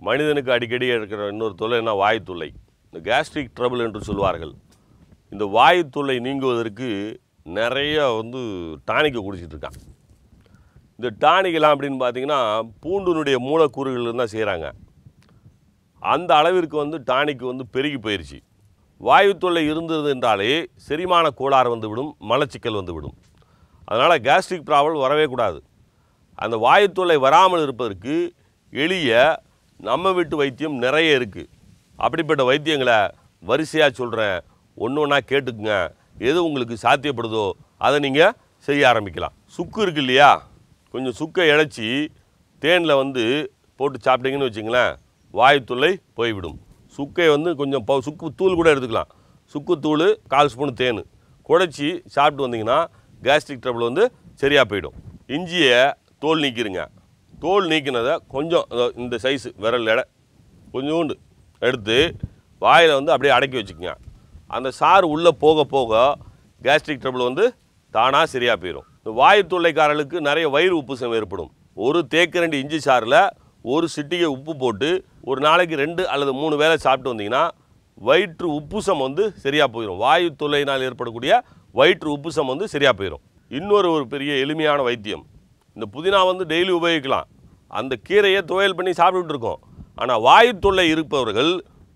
மனிதனுக்கு அடிக்கடி இருக்கிற இன்னொரு தொல்லைன்னா என்ன? இந்த கேஸ்ட்ரிக் ட்ரபிள் என்று சொல்வார்கள் இந்த வாயுத்துளை நீங்குவதற்கு நிறைய வந்து டானிக்கை குடிச்சிட்ருக்கான் இந்த டானிக்கெல்லாம் அப்படின்னு பார்த்தீங்கன்னா பூண்டினுடைய மூலக்கூறுகள் தான் செய்கிறாங்க அந்த அளவிற்கு வந்து டானிக்கு வந்து பெருகி போயிடுச்சு வாயுத்தொல்லை இருந்தது என்றாலே செரிமான கோளாறு வந்துவிடும் மலச்சிக்கல் வந்துவிடும் அதனால் கேஸ்ட்ரிக் ப்ராப்ளம் வரவே கூடாது. அந்த வாயுத்தொல்லை வராமல் இருப்பதற்கு எளிய நம்ம வீட்டு வைத்தியம் நிறைய இருக்குது அப்படிப்பட்ட வைத்தியங்களை வரிசையாக சொல்கிறேன் ஒன்று ஒன்றா கேட்டுக்குங்க. எது உங்களுக்கு சாத்தியப்படுதோ அதை நீங்கள் செய்ய ஆரம்பிக்கலாம். சுக்கு இருக்கு இல்லையா? கொஞ்சம் சுக்கை இழைச்சி தேனில் வந்து போட்டு சாப்பிட்டீங்கன்னு வச்சிங்களேன் வாயு போய்விடும். சுக்கை வந்து கொஞ்சம் ப சுக்கு தூள் கூட எடுத்துக்கலாம். சுக்கு தூள் கால் ஸ்பூன் தேன். குடைச்சி சாப்பிட்டு வந்தீங்கன்னா கேஸ்ட்ரிக் ட்ரபிள் வந்து சரியாக போயிடும். இஞ்சியை தோல் நீக்கிருங்க. தோல் நீக்கினதை கொஞ்சம் இந்த சைஸ் விரல் எடை கொஞ்சோண்டு எடுத்து வாயில் வந்து அப்படியே அடக்கி வச்சுக்கோங்க. அந்த சாறு உள்ளே போக போக கேஸ்ட்ரிக் ட்ரபிள் வந்து தானாக சரியாக போயிடும் இந்த வாயு தொல்லைக்காரர்களுக்கு நிறைய வயிறு உப்புசம் ஏற்படும். ஒரு தேக்கரண்டி இஞ்சி சாறில் ஒரு சிட்டிகை உப்பு போட்டு ஒரு நாளைக்கு ரெண்டு அல்லது மூணு வேளை சாப்பிட்டு வந்தீங்கன்னா வயிற்று உப்புசம் வந்து சரியாக போயிடும் வாயு தொல்லையினால் ஏற்படக்கூடிய வயிற்று உப்புசம் வந்து சரியாக போயிடும் இன்னொரு ஒரு பெரிய எளிமையான வைத்தியம் இந்த புதினா வந்து டெய்லி உபயோகிக்கலாம். அந்த கீரையை துவையல் பண்ணி சாப்பிட்டுருக்கோம் ஆனால் வாயு தொல்லை இருப்பவர்கள்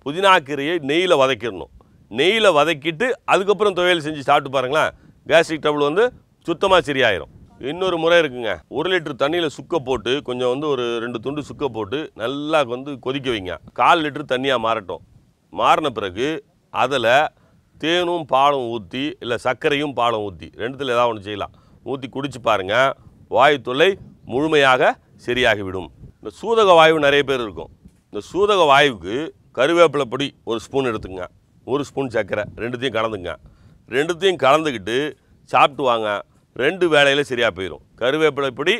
புதினா கீரையை நெய்யில் வதக்கிடணும். நெய்யில் வதக்கிட்டு அதுக்கப்புறம் துவையல் செஞ்சு சாப்பிட்டு பாருங்களேன். கேஸ்ட்ரிக் ட்ரபிள் வந்து சுத்தமாக சரியாயிரும். இன்னொரு முறை இருக்குங்க. ஒரு லிட்டர் தண்ணியில் சுக்க போட்டு கொஞ்சம் வந்து ஒரு ரெண்டு துண்டு சுக்க போட்டு நல்லா வந்து கொதிக்க வைங்க. கால் லிட்டர் தண்ணியாக மாறட்டும். மாறின பிறகு அதில் தேனும் பாலும் ஊற்றி இல்லை சர்க்கரையும் பாலும் ஊற்றி ரெண்டுத்தில் ஏதாவது ஒன்று செய்யலாம். ஊற்றி குடிச்சு பாருங்கள் வாயு தொல்லை முழுமையாக சரியாகிவிடும். இந்த சூதக வாயு நிறைய பேர் இருக்கும். இந்த சூதக வாயுவுக்கு கருவேப்பிலை பொடி ஒரு ஸ்பூன் எடுத்துங்க. ஒரு ஸ்பூன் சர்க்கரை ரெண்டுத்தையும் கலந்துங்க. ரெண்டுத்தையும் கலந்துக்கிட்டு சாப்பிட்டு வாங்க. ரெண்டு வேலையில் சரியாக போயிடும் கருவேப்பிலை பொடி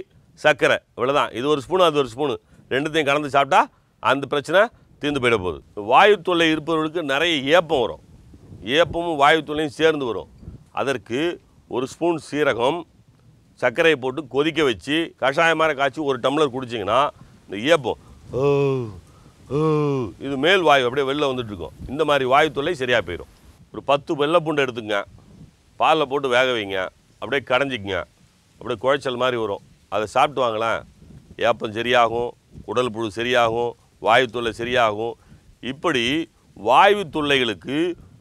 சர்க்கரை இவ்வளோதான் இது ஒரு ஸ்பூன் அது ஒரு ஸ்பூனு. ரெண்டுத்தையும் கலந்து சாப்பிட்டா அந்த பிரச்சனை தீர்ந்து போயிட போகுது. வாயு தொல்லை இருப்பவர்களுக்கு நிறைய ஏப்பம் வரும். ஏப்பமும் வாயு தொல்லையும் சேர்ந்து வரும். அதற்கு ஒரு ஸ்பூன் சீரகம் சர்க்கரையை போட்டு கொதிக்க வச்சு கஷாயமாக காய்ச்சி ஒரு டம்ளர் குடிச்சிங்கன்னா இந்த ஏப்பம் இது மேல் வாயு அப்படியே வெளில வந்துட்டுருக்கோம் இந்த மாதிரி வாயு தொல்லை சரியாக போயிடும் ஒரு பத்து வெள்ளை பூண்டு எடுத்துங்க. பாலில் போட்டு வேக வைங்க. அப்படியே கடைஞ்சிக்கங்க. அப்படியே குழைச்சல் மாதிரி வரும். அதை சாப்பிட்டு வாங்களேன். ஏப்பம் சரியாகும் உடல் புழு சரியாகும் வாயு தொல்லை சரியாகும். இப்படி வாயு தொல்லைகளுக்கு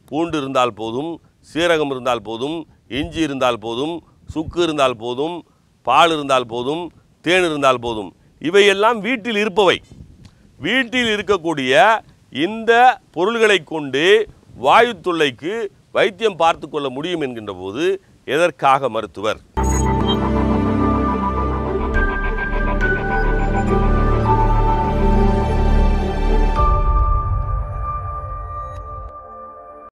பூண்டு இருந்தால் போதும் சீரகம் இருந்தால் போதும் இஞ்சி இருந்தால் போதும் சுக்கு இருந்தால் போதும் பால் இருந்தால் போதும் தேன் இருந்தால் போதும். இவையெல்லாம் வீட்டில் இருப்பவை. வீட்டில் இருக்கக்கூடிய இந்த பொருள்களை கொண்டு வாயு தொல்லைக்கு வைத்தியம் பார்த்து கொள்ள முடியும் என்கின்ற போது எதற்காக மருத்துவர்?